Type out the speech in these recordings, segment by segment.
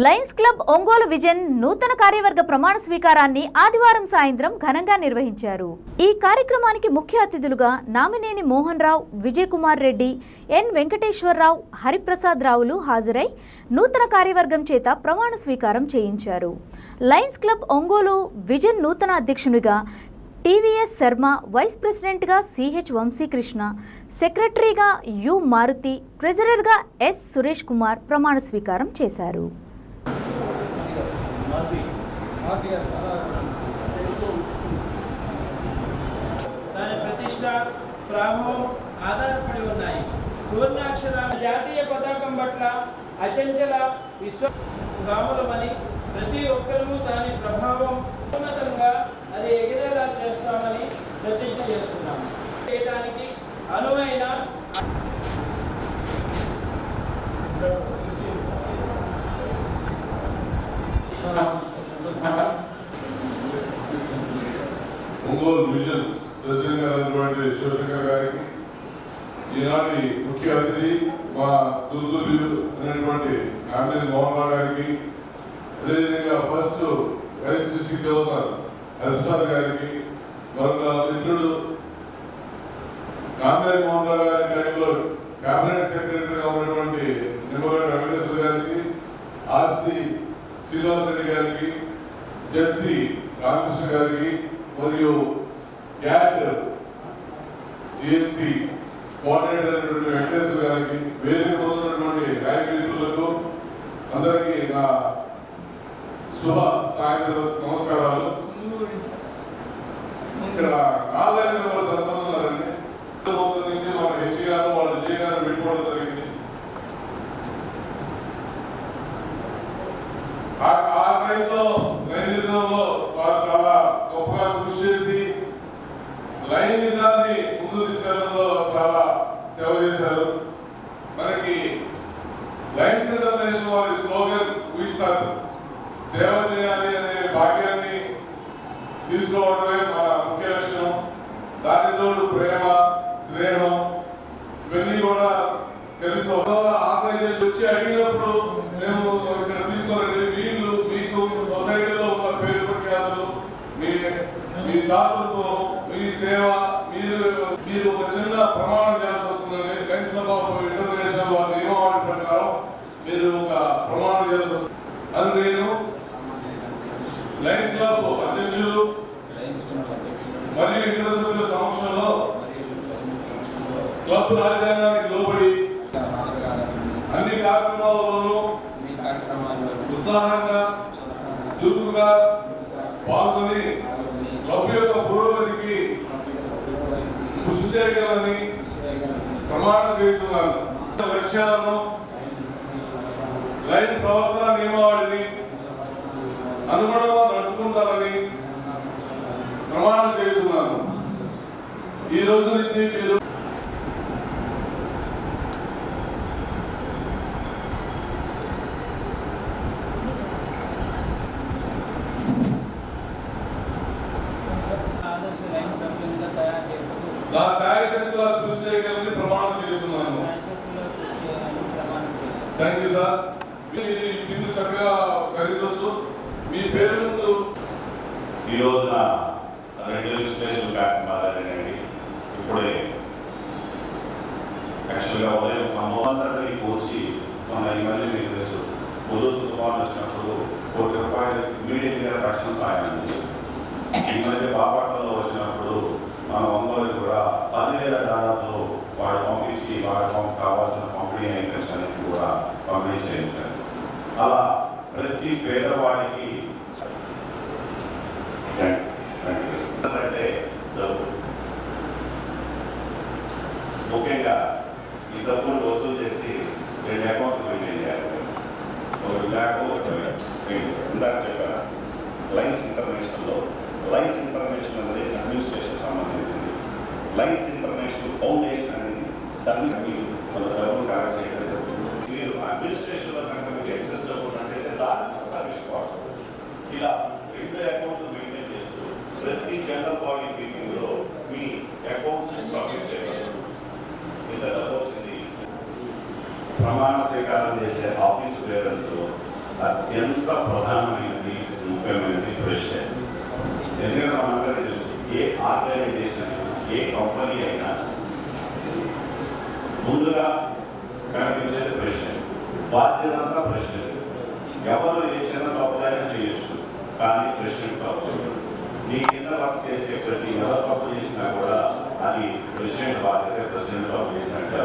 Lions club Ongole vision నూతన కార్యవర్గ ప్రమాణ స్వీకారాన్ని ఆదివారం సాయంత్రం ఘనంగా నిర్వహించారు. ఈ కార్యక్రమానికి ముఖ్య అతిథులుగా నామినేని మోహన్ రావు విజయ్ కుమార్ రెడ్డి ఎన్ వెంకటేశ్వరరావు హరిప్రసాద్ రావులు హాజరై నూతన కార్యవర్గం చేత ప్రమాణ స్వీకారం చేయించారు. లయన్స్ క్లబ్ ఒంగోలు విజన్ నూతన అధ్యక్షునిగా టీవీఎస్ శర్మ వైస్ ప్రెసిడెంట్గా సిహెచ్ వంశీకృష్ణ సెక్రటరీగా యు మారుతి ట్రెజరర్గా ఎస్ సురేష్ కుమార్ ప్రమాణ స్వీకారం చేశారు. దాని ప్రతిష్ట ప్రాభవం ఆధారపడి ఉన్నాయి. సువర్ణాక్షరాల జాతీయ పతాకం పట్ల అచంచల విశ్వ రాములమని ప్రతి ఒక్కరూ దాని ప్రభావం ఉన్నతంగా అది ఎగిరేలా చేస్తామని ప్రతిజ్ఞ చేస్తున్నాము. చేయడానికి అనువైన ఒంగోలు విజన్ ప్రెసిడెంట్ గారైనటువంటి శివశంకర్ గారికి ఈనాటి ముఖ్య అతిథి మా దుర్దులు అనేటువంటి కాంగ్రెస్ మోహన్ రావు గారికి అదేవిధంగా first vice district governor Hari sir గారికి మరొక మిత్రుడు కాంగ్రెస్ మోహన్ రావు గారి టైంలో కేబినెట్ సెక్రటరీ ఉన్నటువంటి నిమ్మగడ్డ వెంకటేశ్వర గారికి ఆర్సి శ్రీనివాస్ రెడ్డి గారికి జెర్సీ రామకృష్ణ గారికి మరియు క్యాట్ జిఎస్టి కోఆర్డినేటర్ అయినటువంటి వెంకటేశ్వర గారికి వేదిక పొందినటువంటి బ్యాంక్ మిత్రులకు అందరికీ నా శుభ సాయంత్రం నమస్కారాలు. ఇక్కడ ఆదాయ నెంబర్ సంబంధం ఉన్నారండి సంవత్సరం నుంచి మన హెచ్ గారు వాళ్ళ జే గారు పెట్టుకోవడం జరిగింది ఆ- ఆ టైంలో లైనిజంలో వారు చాలా గొప్పగా కృషి చేసి లైనిజాన్ని ముందు తీసుకెళ్ళడంలో చాలా సేవ చేశారు మనకి లైన్స్ ఇంటర్నేషనల్ వారి స్లోగన్ ఊహిస్తారు సేవ చేయాలి అనే భాగ్యాన్ని తీసుకోవడమే మన ముఖ్య లక్ష్యం దాని తోడు ప్రేమ స్నేహం ఇవన్నీ కూడా తెలుసు ఆర్గనైజేషన్ వచ్చి అడిగినప్పుడు మేము ఇక్కడ తీసుకోరండి వీళ్ళు మీకు సొసైటీలో ఉన్న పేరు ప్రఖ్యాతులు మీ మీ దాతృత్వం మీ సేవ మీరు మీరు ఒక చిన్న ప్రమాణం చేయాల్సి వస్తుందండి లైన్స్ ఆఫ్ ఇంటర్నేషనల్ నియమావళి ప్రకారం మీరు ఒక ప్రమాణం చేయాల్సి వస్తుంది. అది నేను లైన్స్ క్లబ్ అధ్యక్షులు మరియు ఇతర సభ్యుల సమక్షంలో క్లబ్ రాజ్యాంగానికి లోబడి అన్ని కార్యక్రమాల్లోనూ ఉత్సాహంగా చురుకుగా పాల్గొని క్లబ్ యొక్క పురోగతికి కృషి చేయగలని ప్రమాణం చేస్తున్నాను. లక్ష్యాలను లైన్ ప్రవర్తన నియమావళిని అనుగుణంగా నడుచుకుంటారని ప్రమాణం చేస్తున్నాను. ఈ రోజు నుంచి మీరు ఆదర్శ లైన్ కంపెనీగా తయారు చేస్తూ నా సాయశక్తుల కృషి చేయగలని ప్రమాణం చేస్తున్నాను శాశ్వతంగా కృషి చేయాలని ప్రమాణం చేయాలి థ్యాంక్ యూ సార్ ఇది పిన్ను చక్కగా ఖరీదొచ్చు మీ పేరు ముందు? ఈ రోజున రెండు రిజిస్ట్రేషన్ కార్యక్రమాలు జరిగినాయండి ఇప్పుడే. యాక్చువల్గా ఉదయం అమ్మవారిని కూర్చి మన ఈ మళ్ళీ మీకు తెలుసు. పొద్దు వచ్చినప్పుడు కోటి రూపాయలు ఇమీడియట్గా రక్షణ సాయం అందించారు ఈ మధ్య బాపట్లలో వచ్చినప్పుడు మన ఒంగోలు కూడా పదివేల డాలర్లు వాళ్ళు పంపించి వాళ్ళకి కావాల్సిన పంపిణీ అయిన కూడా పంపిణీ చేయించారు. అలా ప్రతి పేదవాడికి ముఖ్యంగా ఈ డబ్బులు వసూలు చేసి రెండు అకౌంట్లు మెయింటైన్ చేయాలి ఒకటి బ్లాక్ ఒక ఇందాక చెప్పాను. లైన్స్ ఇంటర్నేషనల్లో లైన్స్ ఇంటర్నేషనల్ అనేది అడ్మినిస్ట్రేషన్ సంబంధించింది. లైన్స్ ఇంటర్నేషనల్ ఫౌండేషన్ అనేది సర్వీస్ మన డబ్బులు కలెక్ట్ చేయడం జరుగుతుంది మీరు అడ్మినిస్ట్రేషన్లో కనుక మీకు ఎక్సెస్ డబ్బులు అంటే దాని సర్వీస్ వాడుకోవచ్చు ఇలా రెండు అకౌంట్లు మెయింటైన్ చేస్తూ ప్రతి జనరల్ బాడీ మీటింగ్లో మీ అకౌంట్స్ సబ్మిట్ చేయవచ్చు ఇంత డబ్బు అత్యంత ప్రధానమైనది ముఖ్యమైనది ప్రశ్న ఎందుకంటే మనందరికీ తెలుసు ఏ ఆర్గనైజేషన్ ఏ కంపెనీ అయినా ముందుగా కనిపించేది ప్రశ్న బాధ్యత అంతా ప్రశ్న ఎవరు ఏ చిన్న తప్పులైనా చేయొచ్చు కానీ ప్రశ్న తప్పు నీ కింద వర్క్ చేసే ప్రతి ఎవరు తప్పు చేసినా కూడా అది ప్రెసిడెంట్ బాధ్యత ప్రెసిడెంట్ తప్పు చేసినట్టు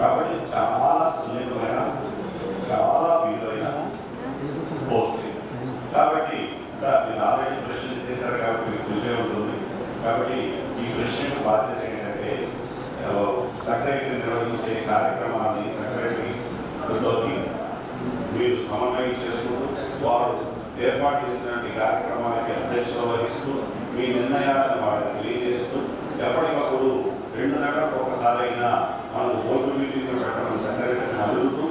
కాబట్టి చాలా సున్నితమైన చాలా విలువైన పోస్ట్ కాబట్టి దా- మీరు ఆల్రెడీ ప్రశ్న చేశారు కాబట్టి మీకు కృషి ఉంటుంది. కాబట్టి ఈ ప్రశ్న బాధ్యత ఏంటంటే సెక్రటరీ నిర్వహించే కార్యక్రమాన్ని సెక్రటరీలోకి మీరు సమన్వయం చేసుకుంటూ వారు ఏర్పాటు చేసినటువంటి కార్యక్రమాలకి అధ్యక్షత వహిస్తూ మీ నిర్ణయాలను వాళ్ళకి తెలియజేస్తూ ఎప్పటికప్పుడు రెండు నెలలకు ఒకసారి అయినా మనకు బోర్డు మీటింగ్ పెట్టడం సెక్రటరీని అడుగుతూ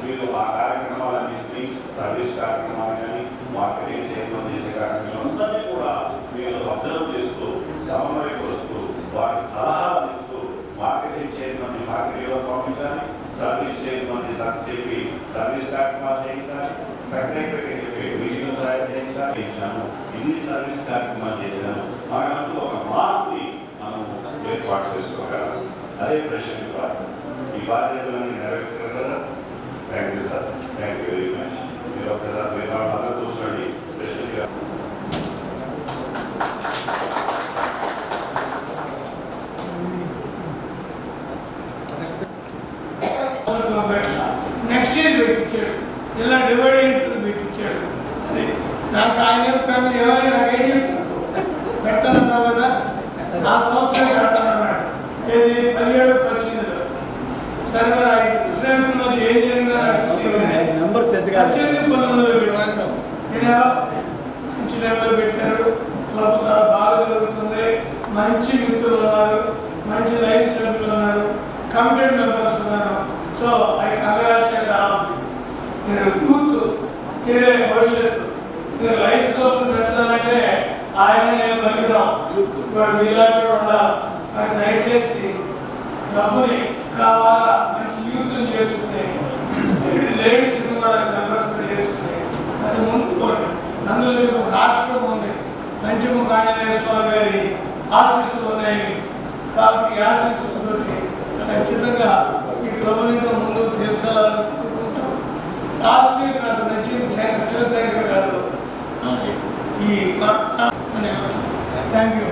మీరు ఆ కార్యక్రమాలన్నింటినీ సర్వీస్ కార్యక్రమాలు కానీ మార్కెటింగ్ చేయడం చేసే కార్యక్రమాలు అందరినీ కూడా మీరు అబ్జర్వ్ చేస్తూ సమన్వయపరుస్తూ వారికి సలహాలు ఇస్తూ మార్కెటింగ్ చేయమని మార్కెటింగ్లో పంపించాలి సర్వీస్ చేయమని సర్ చెప్పి సర్వీస్ కార్యక్రమాలు చేయించాలి సెక్రటరీకి చెప్పి మీటింగ్ తయారు చేయించాలి చేశాను ఇన్ని సర్వీస్ కార్యక్రమాలు చేశాను మనకు ఒక మార్పుని మనం ఏర్పాటు చేసుకోగలం. అదే ప్రశ్న బాధ్యత ఈ బాధ్యతలన్నీ కదా? Thank you sir thank you very much మీరు ఒక్కసారి మిగతా అందరూ కూర్చోండి. ప్రశ్నకి నెక్స్ట్ ఇయర్ పెట్టించాడు జిల్లా డివైడ్ అయింటుంది పెట్టించాడు అది నాకు ఆయన ఫ్యామిలీ ఏమైనా నాకేం చెప్పారు పెడతానన్నావు కదా? ఆ సంవత్సరం పెడతానన్నాడు ఏది? పదిహేడు పద్దెనిమిదిలో ఆయన శ్రీలంక మధ్య ఏం జరిగిందో నాకు సెట్ పద్దెనిమిది పంతొమ్మిదిలో పెట్టాను నేను మంచి టైంలో పెట్టారు. క్లబ్ చాలా బాగా జరుగుతుంది. మంచి మిత్రులు ఉన్నారు. మంచి లైఫ్ సభ్యులు ఉన్నారు. కమిటెడ్ మెంబర్స్ ఉన్నారు. సో ఐ కంగ్రాచులేట్ తీరే భవిష్యత్తు. ఇది లైఫ్ స్కోప్ పెంచాలంటే ఆయన బలిదాం. ఇప్పుడు మీలాంటి ఉండాలి? దయచేసి డబ్బుని కావాలా? మంచి యూత్ని చేర్చుకుని లేడీస్ మెంబర్స్ చేర్చుకుని అది ముందుకు అందులో మీకు ఒక ఆశ్రమం ఉంది. పంచముఖ ఆంజనేయ స్వామి గారి ఆశీస్సులు ఉన్నాయి. కాబట్టి ఈ ఆశీస్సులతో ఖచ్చితంగా ఈ క్లబ్ని ఇంకా ముందుకు తీసుకెళ్ళాలనుకుంటున్నాను లాస్ట్ ఇయర్ నాకు నచ్చింది శేఖర్ శివశేఖర్ గారు ఈ థ్యాంక్ యూ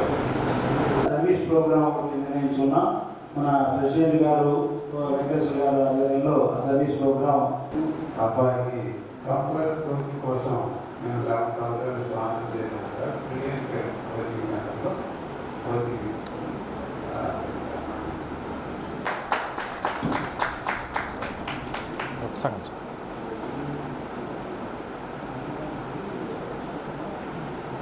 సర్వీస్ ప్రోగ్రామ్ నిర్ణయించుకున్నాం. మన ప్రెసిడెంట్ గారు వెంకటేశ్వర గారు ఆధ్వర్యంలో ఆ సర్వీస్ ప్రోగ్రామ్. అబ్బాయికి కంప్యూటర్ కోచింగ్ కోసం మేము లెవెన్ థౌసండ్ స్పాన్సర్ చేసాం సార్ క్లినిక్ కోచింగ్ సెంటర్లో కోచింగ్ ఇస్తున్నాం. ఆ, ఓకే సార్ ఏం చేస్తావు అమ్మా వాళ్ళ జాగ్రత్త వేదిక మీద ఉన్న పెద్దలు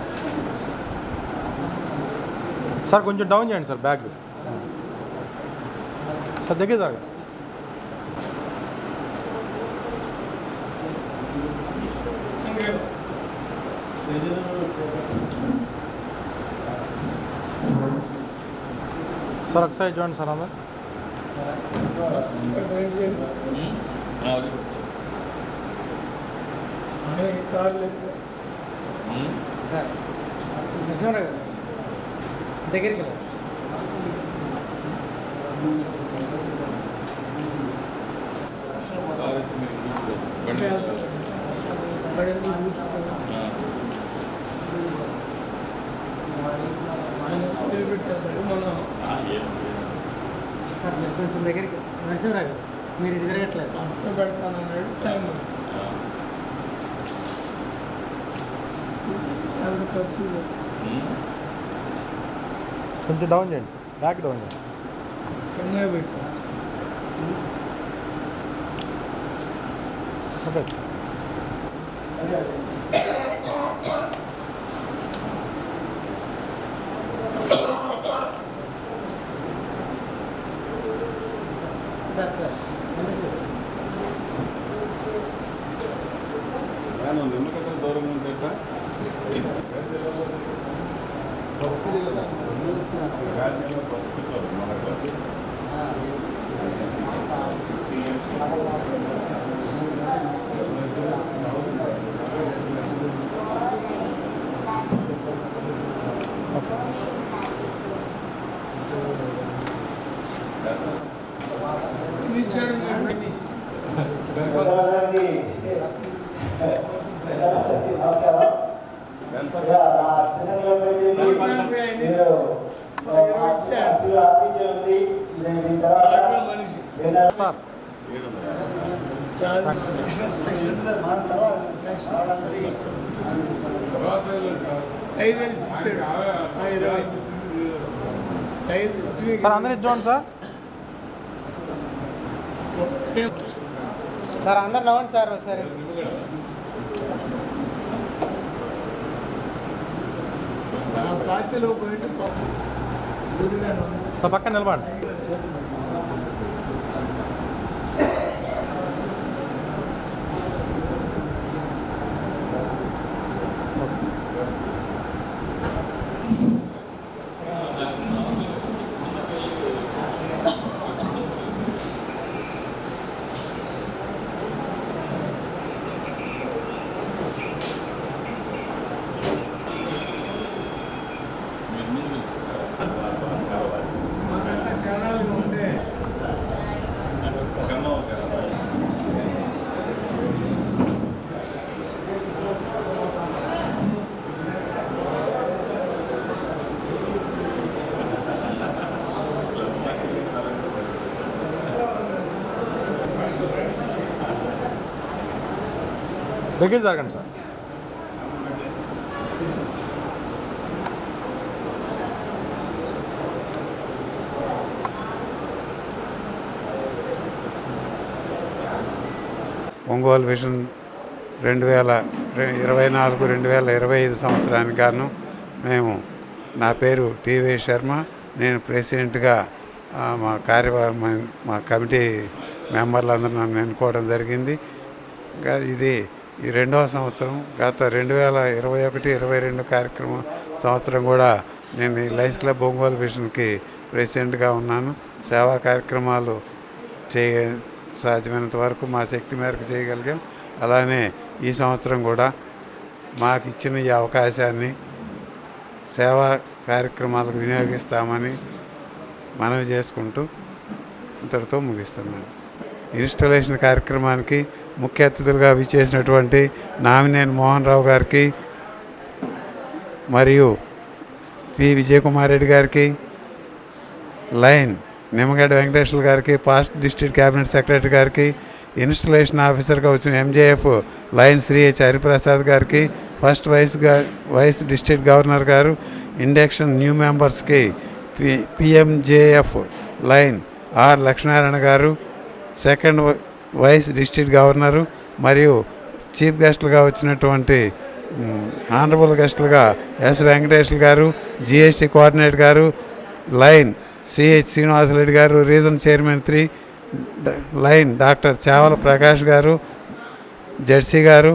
సార్ కొంచెం డౌన్ చేయండి సార్ బ్యాగ్ సార్ దగ్గర సార్ థ్యాంక్ యూ సార్ ఒకసారి చూడండి సార్ అందరు. దగ్గరికి రా. దగ్గరికి సార్ మీరు కొంచెం దగ్గరికి నరసింహరావు గారు మీరు ఇది తిరగట్లేదు. పెడతానన్నాడు. టైం కొంచెం డౌన్ చేయండి సార్ బ్యాగ్ డౌన్ చేయండి. ఓకే సార్ సార్ దూరం ఉంటే ఇచ్చాడు పెద్దవాళ్ళకి నమస్కారం యా, నా చిన్నగా వెళ్ళి మీరు మా అతిథి ఆతిథ్యం ఉంది నేను దీని తర్వాత విన్నారు. సార్ ఐదు ఇచ్చాడు ఐదు అందరు సార్. సార్ అందరు నవ్వండి సార్ ఒకసారి. ఆ పార్టీలో పక్కన నిలబడండి. దగ్గర జరగండి సార్ ఒంగోలు విజన్ రెండు వేల ఇరవై నాలుగు రెండు వేల ఇరవై ఐదు సంవత్సరానికి గాను మేము నా పేరు టీవీ శర్మ. నేను ప్రెసిడెంట్గా మా కార్యవర్గం మా కమిటీ మెంబర్లందరూ నన్ను ఎన్నుకోవడం జరిగింది. ఇది ఈ రెండవ సంవత్సరం. గత రెండు వేల ఇరవై ఒకటి ఇరవై రెండు కార్యక్రమం సంవత్సరం కూడా నేను ఈ లైన్స్ క్లబ్ ఒంగోలు మిషన్కి ప్రెసిడెంట్గా ఉన్నాను. సేవా కార్యక్రమాలు చేయ సాధ్యమైనంత వరకు మా శక్తి మేరకు చేయగలిగాం. అలానే ఈ సంవత్సరం కూడా మాకు ఇచ్చిన ఈ అవకాశాన్ని సేవా కార్యక్రమాలకు వినియోగిస్తామని మనవి చేసుకుంటూ ఇంతటితో ముగిస్తున్నాను. ఇన్స్టలేషన్ కార్యక్రమానికి ముఖ్య అతిథులుగా విచ్చేసినటువంటి నామినేని మోహన్ రావు గారికి మరియు పి. విజయకుమార్ రెడ్డి గారికి లైన్ నిమ్మగడ్డ వెంకటేశ్వర గారికి పాస్ట్ డిస్ట్రిక్ట్ క్యాబినెట్ సెక్రటరీ గారికి ఇన్స్టలేషన్ ఆఫీసర్గా వచ్చిన MJF Lion Shri H Hariprasad గారికి ఫస్ట్ వైస్గా వైస్ డిస్ట్రిక్ట్ గవర్నర్ గారు ఇండక్షన్ న్యూ మెంబర్స్కి P PMJF Lion R Lakshminarayana గారు సెకండ్ వైస్ డిస్ట్రిక్ట్ గవర్నరు మరియు చీఫ్ గెస్ట్లుగా వచ్చినటువంటి ఆనరబుల్ గెస్టులుగా ఎస్ వెంకటేశ్వర గారు జిఎస్టీ కోఆర్డినేటర్ గారు లైన్ సిహెచ్ శ్రీనివాసరెడ్డి గారు region chairman three Lion doctor Chavala Prakash గారు జెడ్సీ గారు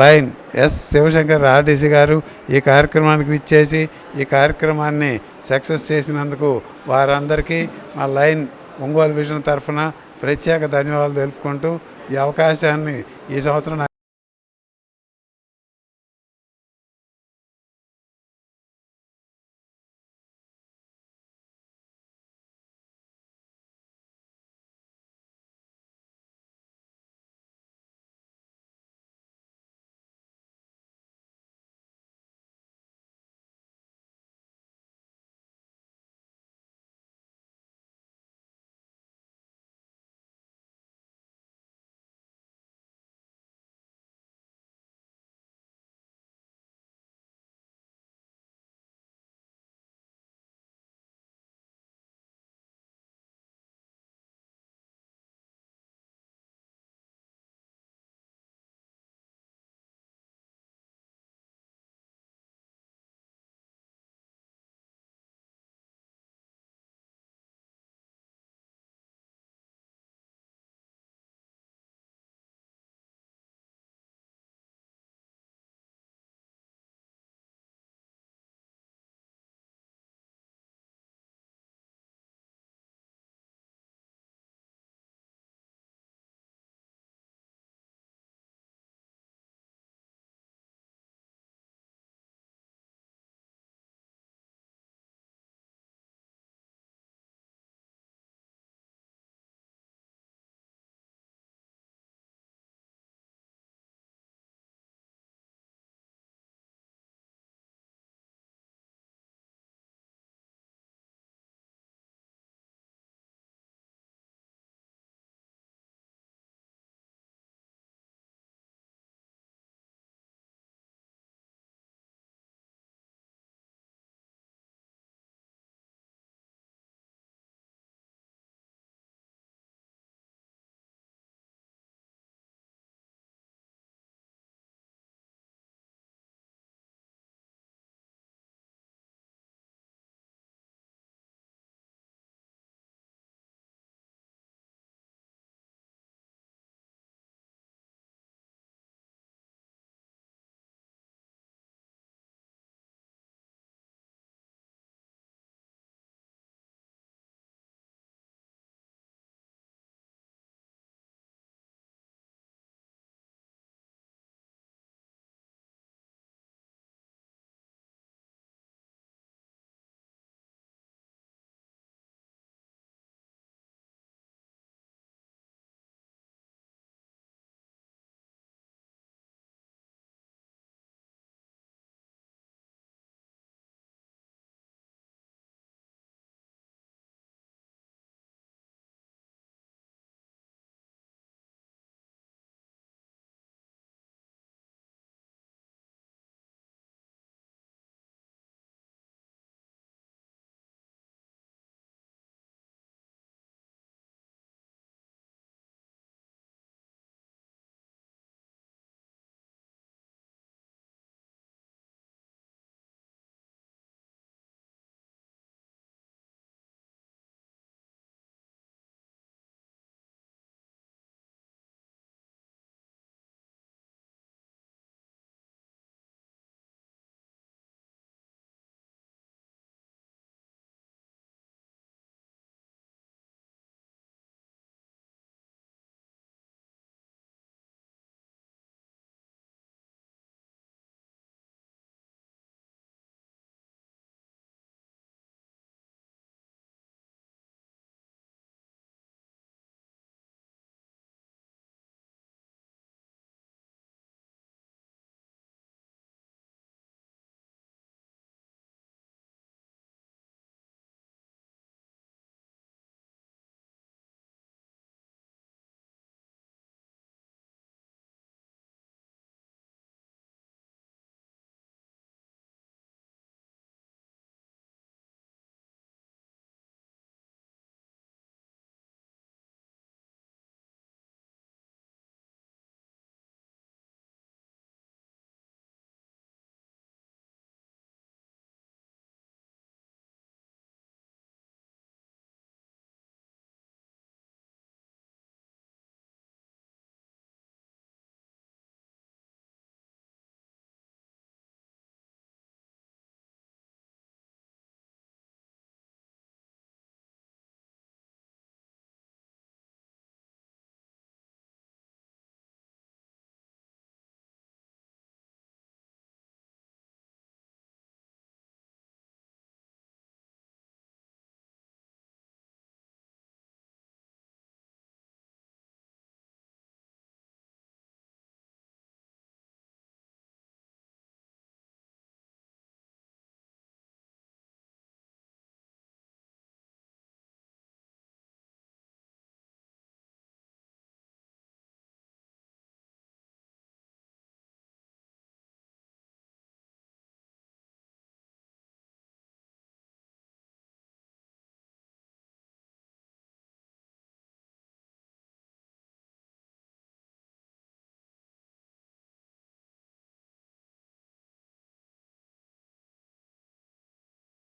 లైన్ ఎస్ శివశంకర్ ఆర్డీసీ గారు ఈ కార్యక్రమానికి విచ్చేసి ఈ కార్యక్రమాన్ని సక్సెస్ చేసినందుకు వారందరికీ మా లైన్ ఒంగోలు విజన్ తరఫున ప్రత్యేక ధన్యవాదాలు తెలుపుకుంటూ ఈ అవకాశాన్ని ఈ సంవత్సరం